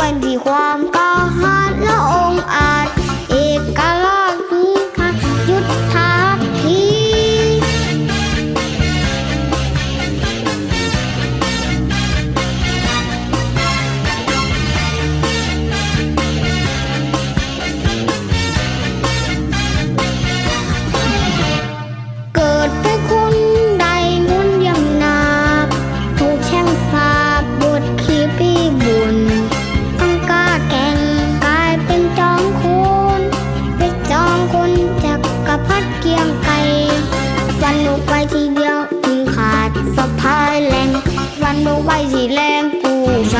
บันทีความ สะพายแรงวันเมื่ไหวสีแรงกูส